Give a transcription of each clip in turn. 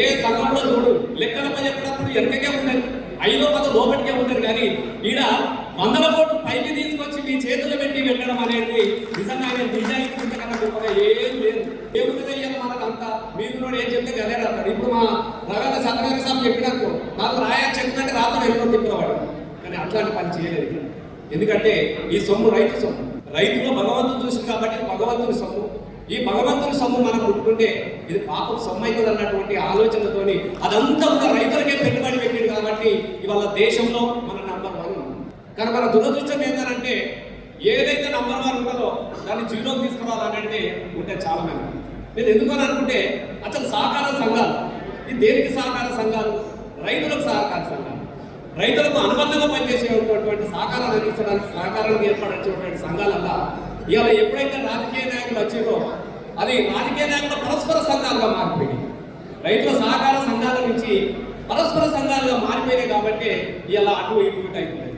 ఏ సంఘంలో చూడు లెక్కలపై చెప్పినప్పుడు ఎంతకే ఉండదు ఐదో పద లోపలికే ఉండదు కానీ ఈడ వందల కోట్లు పైకి తీసుకొచ్చి మీ చేతులు పెట్టి వెళ్ళడం అనేది నిజంగా ఆయన నిజాయితీ కన్నా గొప్పగా ఏం లేదు. ఏముంటుంది మనకు అంతా. మీరు ఏం చెప్తే గదే రాత ఇప్పుడు మా రవేంద్ర సత్యనారాయణ స్వామి చెప్పినట్టు నాకు రాయా చెప్పినట్టు రాత ఎన్నో తిప్పేవాడు. కానీ అట్లాంటి పని చేయలేదు ఎందుకంటే ఈ సొమ్ము రైతు సొమ్ము. రైతులో భగవంతుడు చూసింది కాబట్టి భగవంతుని సొమ్ము. ఈ భగవంతుని సొమ్ము మనం పుట్టుకుంటే ఇది పాపం సొమ్ము అవుతుంది అన్నటువంటి ఆలోచనతోని అదంతా కూడా రైతులకే పెట్టుబడి పెట్టింది కాబట్టి ఇవాళ దేశంలో మన నంబర్ వన్ కానీ మన దురదృష్టం ఏంటంటే ఏదైతే నంబర్ వన్ ఉంటుందో దాన్ని జీరోకి తీసుకురావాలంటే ఉంటే చాలా మంది. నేను ఎందుకని అనుకుంటే అసలు సహకార సంఘాలు ఇది దేనికి సహకార సంఘాలు? రైతులకు సహకార సంఘాలు. రైతులకు అనుబంధంగా పనిచేసేటటువంటి సహకారాలు అందించడానికి సహకారాన్ని ఏర్పడించేటువంటి సంఘాలల్లా ఇవాళ ఎప్పుడైతే రాజకీయ నాయకులు వచ్చారో అది రాజకీయ నాయకుల పరస్పర సంఘాలుగా మారిపోయింది రైతుల సహకార సంఘాల నుంచి పరస్పర సంఘాలుగా మారిపోయినాయి కాబట్టి ఇలా అటు ఇటు ఇటు అవుతుంది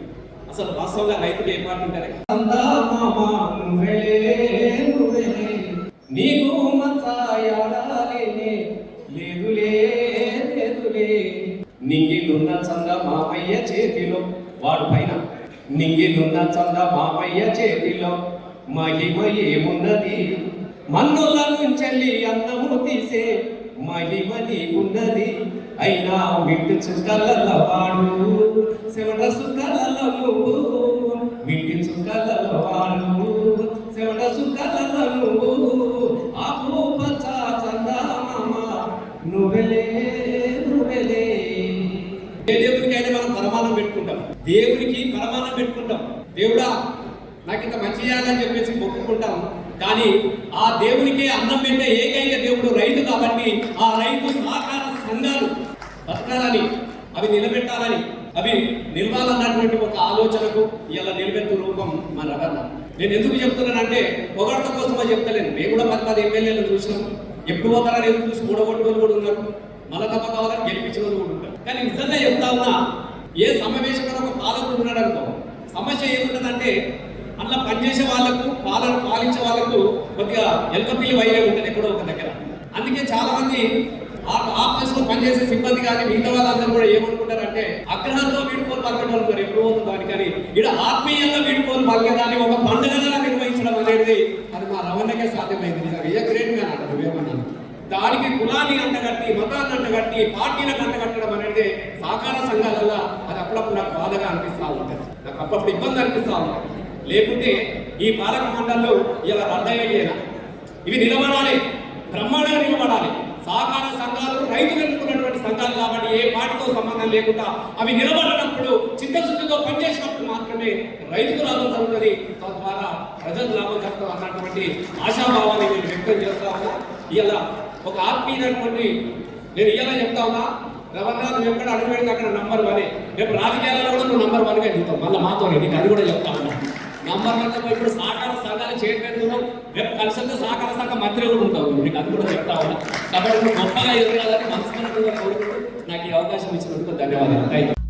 అసలు వాస్తవంగా రైతులు ఏం మాట్లాడారు నీకు లేదులే లేదులే. నింగిలున్న చంద మామయ్య చేతిలో వాడు పైన. నింగిలున్న చంద మామయ్య చేతిలో. మహిమ ఏమున్నది? మన్నుల నుంచెల్లి అన్నము తీసే మహిమ ఉన్నది. అయినా మిట్టు చుక్కల వాడు. శివడ సుక్కలలో నువ్వు. మిట్టి చుక్కలలో వాడు. శివడ సుక్కలలో నువ్వు. ఆపు చందమామ నువ్వెలే నువ్వెలే. ఏ మనం పరమానం పెట్టుకుంటాం. దేవునికి పరమానం పెట్టుకుంటాం. దేవుడా నాకు ఇంత మంచి చేయాలని చెప్పేసి మొక్కుకుంటాం. కానీ ఆ దేవునికి అన్నం పెట్టే ఏకైక దేవుడు రైతు కాబట్టి ఆ రైతు సహకార సంఘాలు బతకాలని అవి నిలబెట్టాలని అవి నిలవాలన్నటువంటి ఒక ఆలోచనకు ఇలా నిలబెత్తు రూపం మన రగన్న నేను ఎందుకు చెప్తున్నానంటే పొగడత కోసమో చెప్తలేను. మేము కూడా పది పది ఎమ్మెల్యేలు చూసినాం. ఎప్పుడు పోతారని ఎదురు చూసి కూడగొట్టు వాళ్ళు కూడా ఉన్నారు. మళ్ళా తప్ప కావాలని గెలిపించిన వాళ్ళు కూడా ఉన్నారు. కానీ నిజంగా చెప్తా ఉన్నా ఏ సమావేశంలో ఒక పాలకుడు ఉన్నాడు అనుకో సమస్య ఏముంటుందంటే పాలన పాలించే వాళ్ళకు కొద్దిగా ఎల్కపిల్లి వైరే ఉంటుంది ఎక్కడో ఒక దగ్గర. అందుకే చాలా మంది ఆ ఆఫీస్లో పనిచేసే సిబ్బంది కానీ మిగతా వాళ్ళందరూ కూడా ఏమనుకుంటారంటే అగ్రహాల్లో వీడుకోలు పలకడం ఎప్పుడు పోతుంది దాని కానీ ఇక్కడ ఆత్మీయంగా వీడుకోలు పలకడాన్ని ఒక పండుగగా నిర్వహించడం అనేది అది మా రవణకే సాధ్యమైంది. నిజంగా ఏ గ్రేట్గా అంటారు నువ్వేమన్నాను దానికి కులాన్ని అంటగట్టి మతాన్ని అంటగట్టి పార్టీలకు అంటగట్టడం అనేది సహకార సంఘాలలో అది అప్పుడప్పుడు నాకు బాధగా అనిపిస్తా ఉంటుంది. నాకు అప్పుడప్పుడు ఇబ్బంది అనిపిస్తా ఉంటుంది. లేకుంటే ఈ పాలక మండళ్ళు ఇలా రద్దయ్యేలా ఇవి నిలబడాలి బ్రహ్మాండంగా నిలబడాలి. సహకార సంఘాలు రైతులు ఎన్నుకున్నటువంటి సంఘాలు కాబట్టి ఏ పార్టీతో సంబంధం లేకుండా అవి నిలబడినప్పుడు చిత్తశుద్ధితో పనిచేసినప్పుడు మాత్రమే రైతుకు లాభం జరుగుతుంది. తద్వారా ప్రజలకు లాభం జరుగుతుంది అన్నటువంటి ఆశాభావాన్ని నేను వ్యక్తం చేస్తా ఇలా ఒక ఆత్మీయమైనటువంటి నేను ఇలా చెప్తా ఉన్నా. రవణ నువ్వు ఎక్కడ అడుగుపెడితే అక్కడ నంబర్ వన్ రేపు రాజకీయాలలో కూడా నువ్వు నంబర్ వన్గా చెప్తావు మళ్ళీ మాతో నీకు అది కూడా చెప్తా ఉన్నా ఇప్పుడు సహకార సంఘాలు చైర్మన్ రేపు కలిసి సహకార సంఘ మంత్రి కూడా ఉంటావు మీకు అది కూడా చెప్తా ఉన్నా. కాబట్టి నువ్వు గొప్పగా ఎదురాలని మనస్ఫూర్తిగా కోరుకుంటూ నాకు ఈ అవకాశం ఇచ్చినందుకు ధన్యవాదాలు. Thank you